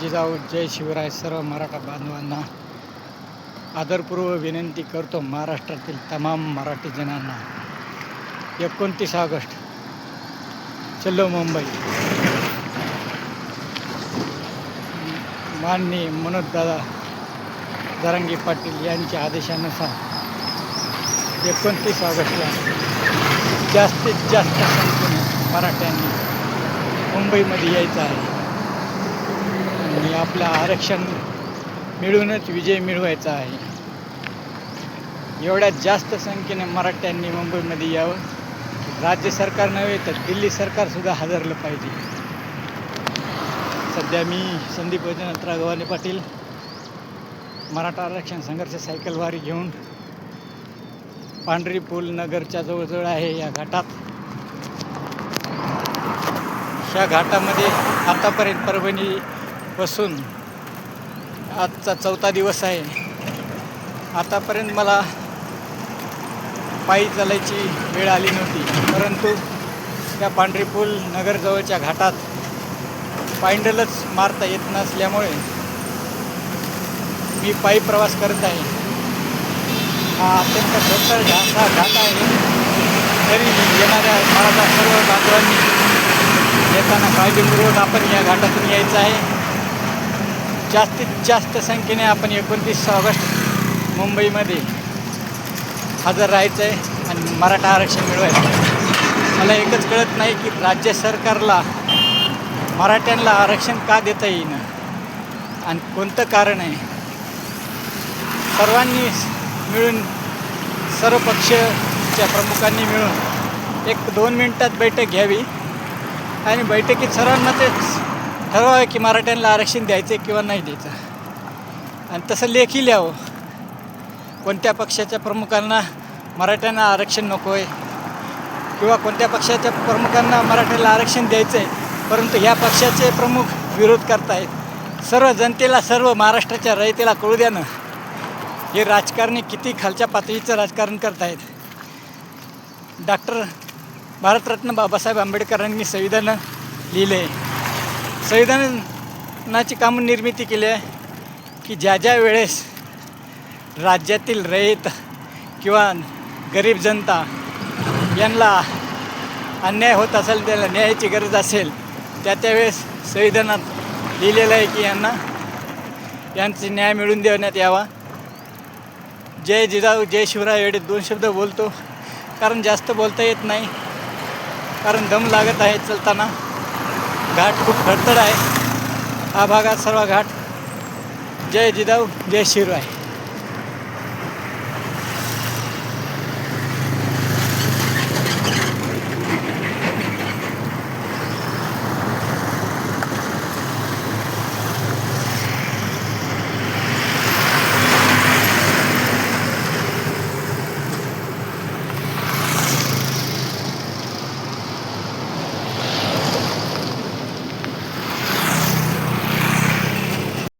जिजाऊ जय शिवराय सर्व मराठा बांधवांना आदरपूर्व विनंती करतो महाराष्ट्रातील तमाम मराठी जनांना एकोणतीस ऑगस्ट चलो मुंबई. माननीय मनोजदादा जरांगी पाटील यांच्या आदेशानुसार एकोणतीस ऑगस्टला जास्तीत जास्त संख्येने मराठ्यांनी मुंबईमध्ये यायचं आहे. आणि आपलं आरक्षण मिळूनच विजय मिळवायचा आहे. एवढ्यात जास्त संख्येने मराठ्यांनी मुंबईमध्ये यावं. राज्य सरकार नव्हे तर दिल्ली सरकारसुद्धा हादरलं पाहिजे. सध्या मी संदीप वैजनाथराव गव्हाणे पाटील मराठा आरक्षण संघर्ष सायकलवारी घेऊन पांढरी पूल नगरच्या जवळजवळ आहे या घाटात. ह्या घाटामध्ये आतापर्यंत परभणी बसून आजचा चौथा दिवस आहे. आतापर्यंत मला पायी चालायची वेळ आली नव्हती. परंतु त्या पांढरी पूल नगरजवळच्या घाटात पायंडलच मारता येत नसल्यामुळे मी पायी प्रवास करत आहे. हा अत्यंत खडतर घासा घाट आहे. तरी येणाऱ्या मराठा सर्व बांधवांनी येताना काळजीपूर्वक आपण या घाटातून यायचं आहे. जास्तीत जास्त संख्येने आपण एकोणतीस ऑगस्ट मुंबईमध्ये हजर राहायचं आहे आणि मराठा आरक्षण मिळवायचं आहे. मला एकच कळत नाही की राज्य सरकारला मराठ्यांना आरक्षण का देता येईन? आणि कोणतं कारण आहे? सर्वांनी मिळून सर्व पक्षच्या प्रमुखांनी मिळून एक दोन मिनटात बैठक घ्यावी. आणि बैठकीत सर्वांना तेच ठरवावं की मराठ्यांना आरक्षण द्यायचं किंवा नाही द्यायचं. आणि तसं लेखी लिहावं. कोणत्या पक्षाच्या प्रमुखांना मराठ्यांना आरक्षण नको आहे किंवा कोणत्या पक्षाच्या प्रमुखांना मराठ्याला आरक्षण द्यायचं आहे परंतु ह्या पक्षाचे प्रमुख विरोध करतायत. सर्व जनतेला सर्व महाराष्ट्राच्या रयतेला कळू द्या ना. हे राजकारणी किती खालच्या पातळीचं राजकारण करतायत. डॉक्टर भारतरत्न बाबासाहेब आंबेडकरांनी संविधान लिहिले आहे संविधानाची कामं निर्मिती केली आहे की ज्या ज्या वेळेस राज्यातील रयत किंवा गरीब जनता यांना अन्याय होत असेल त्याला न्यायाची गरज असेल त्या त्यावेळेस संविधानात लिहिलेलं आहे की यांना यांचे न्याय मिळवून देण्यात यावा. जय जिजाऊ जय शिवराय एवढे दोन शब्द बोलतो. कारण जास्त बोलता येत नाही. कारण दम लागत आहे चलताना. घाट खूप खडतड आहे. हा भागात सर्व घाट. जय जिजाऊ जय शिवराय.